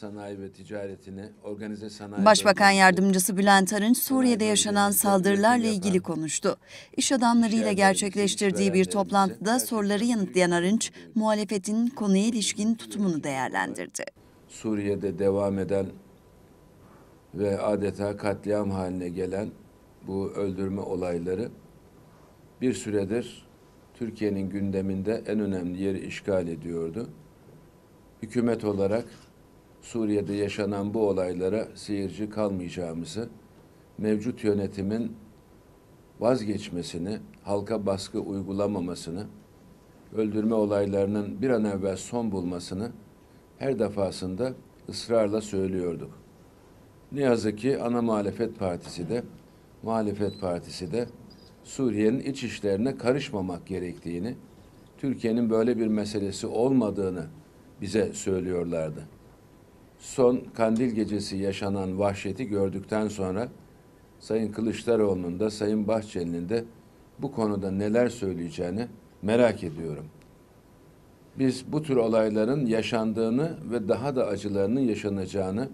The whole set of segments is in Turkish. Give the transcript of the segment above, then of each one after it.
sanayi ve ticaretini, organize sanayi... Başbakan Yardımcısı Bülent Arınç Suriye'de yaşanan saldırılarla ilgili konuştu. İş adamlarıyla gerçekleştirdiği bir toplantıda soruları yanıtlayan Arınç, muhalefetin konuya ilişkin tutumunu değerlendirdi. Suriye'de devam eden ve adeta katliam haline gelen bu öldürme olayları bir süredir Türkiye'nin gündeminde en önemli yeri işgal ediyordu. Hükümet olarak Suriye'de yaşanan bu olaylara seyirci kalmayacağımızı, mevcut yönetimin vazgeçmesini, halka baskı uygulamamasını, öldürme olaylarının bir an evvel son bulmasını her defasında ısrarla söylüyorduk. Ne yazık ki ana muhalefet partisi de muhalefet partisi de Suriye'nin iç işlerine karışmamak gerektiğini, Türkiye'nin böyle bir meselesi olmadığını bize söylüyorlardı. Son Kandil gecesi yaşanan vahşeti gördükten sonra Sayın Kılıçdaroğlu'nun da Sayın Bahçeli'nin de bu konuda neler söyleyeceğini merak ediyorum. Biz bu tür olayların yaşandığını ve daha da acılarının yaşanacağını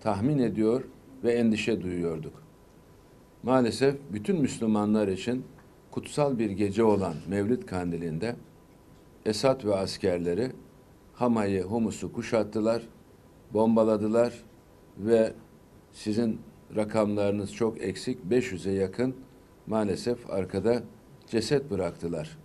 tahmin ediyor ve endişe duyuyorduk. Maalesef bütün Müslümanlar için kutsal bir gece olan Mevlid Kandili'nde Esad ve askerleri Hama'yı, Humus'u kuşattılar, bombaladılar ve sizin rakamlarınız çok eksik, 500'e yakın maalesef arkada ceset bıraktılar.